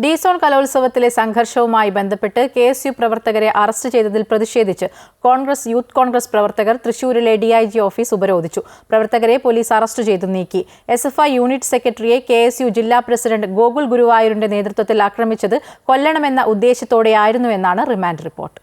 Disown കലോത്സവത്തിലെ സംഘർഷവുമായി ബന്ധപ്പെട്ട് കെ എസ് യു പ്രവർത്തകരെ അറസ്റ്റ് ചെയ്തതിൽ പ്രതിഷേധിച്ച് കോൺഗ്രസ് യൂത്ത് കോൺഗ്രസ് പ്രവർത്തകർ തൃശൂരിലെ ഡിഐജി ഓഫീസ് ഉപരോധിച്ചു. പ്രവർത്തകരെ പോലീസ് അറസ്റ്റ് ചെയ്തു നീക്കി. എസ് എഫ് ഐ യൂണിറ്റ് സെക്രട്ടറിയെ കെ എസ് യു ജില്ലാ പ്രസിഡന്റ് ഗോകുൽ ഗുരുവായൂരിന്റെ നേതൃത്വത്തിൽ ആക്രമിച്ചത് കൊല്ലണമെന്ന ഉദ്ദേശത്തോടെയായിരുന്നുവെന്നാണ് remand report.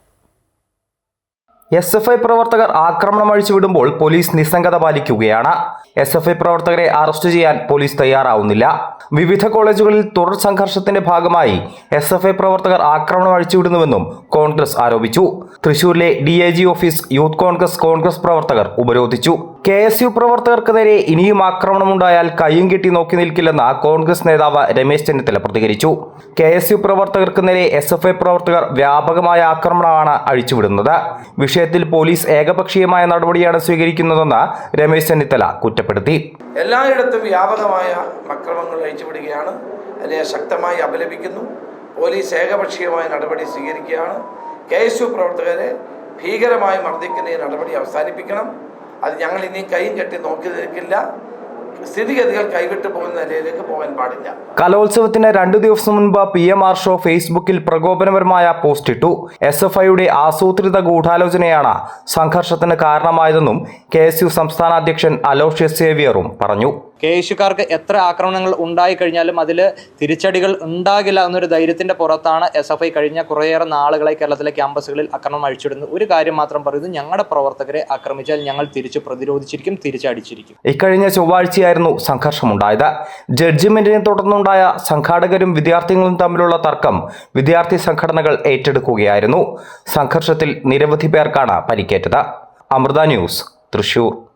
S F I പ്രവർത്തകർ ആക്രമണം അഴിച്ചുവിടുമ്പോൾ പോലീസ് നിസ്സംഗത പാലിക്കുകയാണ്. എസ് എഫ് ഐ പ്രവർത്തകരെ അറസ്റ്റ് ചെയ്യാൻ പോലീസ് തയ്യാറാവുന്നില്ല. വിവിധ കോളേജുകളിൽ തുടർ സംഘർഷത്തിന്റെ ഭാഗമായി എസ് എഫ് ഐ പ്രവർത്തകർ ആക്രമണം അഴിച്ചുവിടുന്നുവെന്നും കോൺഗ്രസ് ആരോപിച്ചു. തൃശൂരിലെ D office youth Congress Congress പ്രവർത്തകർ ഉപരോധിച്ചു. കെ എസ് യു പ്രവർത്തകർക്ക് നേരെ ഇനിയും ആക്രമണമുണ്ടായാൽ കയ്യും കെട്ടി നോക്കി നിൽക്കില്ലെന്ന് കോൺഗ്രസ് നേതാവ് രമേശ് ചെന്നിത്തല പ്രതികരിച്ചു. കെ എസ് യു പ്രവർത്തകർക്ക് നേരെ എസ് എഫ് ഐ പ്രവർത്തകർ വ്യാപകമായ ആക്രമണമാണ് അഴിച്ചുവിടുന്നത്. വിഷയത്തിൽ പോലീസ് ഏകപക്ഷീയമായ നടപടിയാണ് സ്വീകരിക്കുന്നതെന്ന് രമേശ് ചെന്നിത്തല കുറ്റപ്പെടുത്തി. എല്ലായിടത്തും വ്യാപകമായ അക്രമങ്ങൾ അഴിച്ചുവിടുകയാണ്. അതിനെ ശക്തമായി അപലപിക്കുന്നു. പോലീസ് ഏകപക്ഷീയമായ നടപടി സ്വീകരിക്കുകയാണ്. കെ എസ് യു പ്രവർത്തകരെ ഭീകരമായി മർദ്ദിക്കുന്ന നടപടി അവസാനിപ്പിക്കണം. അത് ഞങ്ങൾ ഇനിയും കൈയും കെട്ടി നോക്കി നിൽക്കില്ല സ്ഥിതിഗതികൾ കൈവിട്ടു പോകുന്ന നിലയിലേക്ക് പോകാൻ പാടില്ല. കലോത്സവത്തിന് രണ്ടു ദിവസം മുൻപ് പി എം ആർ ഷോ ഫേസ്ബുക്കിൽ പ്രകോപനപരമായ പോസ്റ്റ് ഇട്ടു. എസ് എഫ് ഐയുടെ ആസൂത്രിത ഗൂഢാലോചനയാണ് സംഘർഷത്തിന് കാരണമായതെന്നും കെ സംസ്ഥാന അധ്യക്ഷൻ അലോഷ്യസ് സേവിയറും പറഞ്ഞു. കെ എസുകാർക്ക് എത്ര ആക്രമണങ്ങൾ ഉണ്ടായി കഴിഞ്ഞാലും അതിൽ തിരിച്ചടികൾ ഉണ്ടാകില്ല എന്നൊരു ധൈര്യത്തിന്റെ പുറത്താണ് എസ് എഫ് ഐ കഴിഞ്ഞ കുറേയേറെ നാളുകളായി കേരളത്തിലെ ക്യാമ്പസുകളിൽ ആക്രമണം അഴിച്ചിടുന്നത്. ഒരു കാര്യം മാത്രം പറയുന്നത് ഞങ്ങളുടെ പ്രവർത്തകരെ ആക്രമിച്ചാൽ ഞങ്ങൾ തിരിച്ചു പ്രതിരോധിച്ചിരിക്കും തിരിച്ചടിച്ചിരിക്കും. ഇക്കഴിഞ്ഞ ചൊവ്വാഴ്ചയായിരുന്നു സംഘർഷമുണ്ടായത്. ജഡ്ജിമെന്റിനെ തുടർന്നുണ്ടായ സംഘാടകരും വിദ്യാർത്ഥികളും തമ്മിലുള്ള തർക്കം വിദ്യാർത്ഥി സംഘടനകൾ ഏറ്റെടുക്കുകയായിരുന്നു. സംഘർഷത്തിൽ നിരവധി പേർക്കാണ് പരിക്കേറ്റത്. അമൃത ന്യൂസ് തൃശൂർ.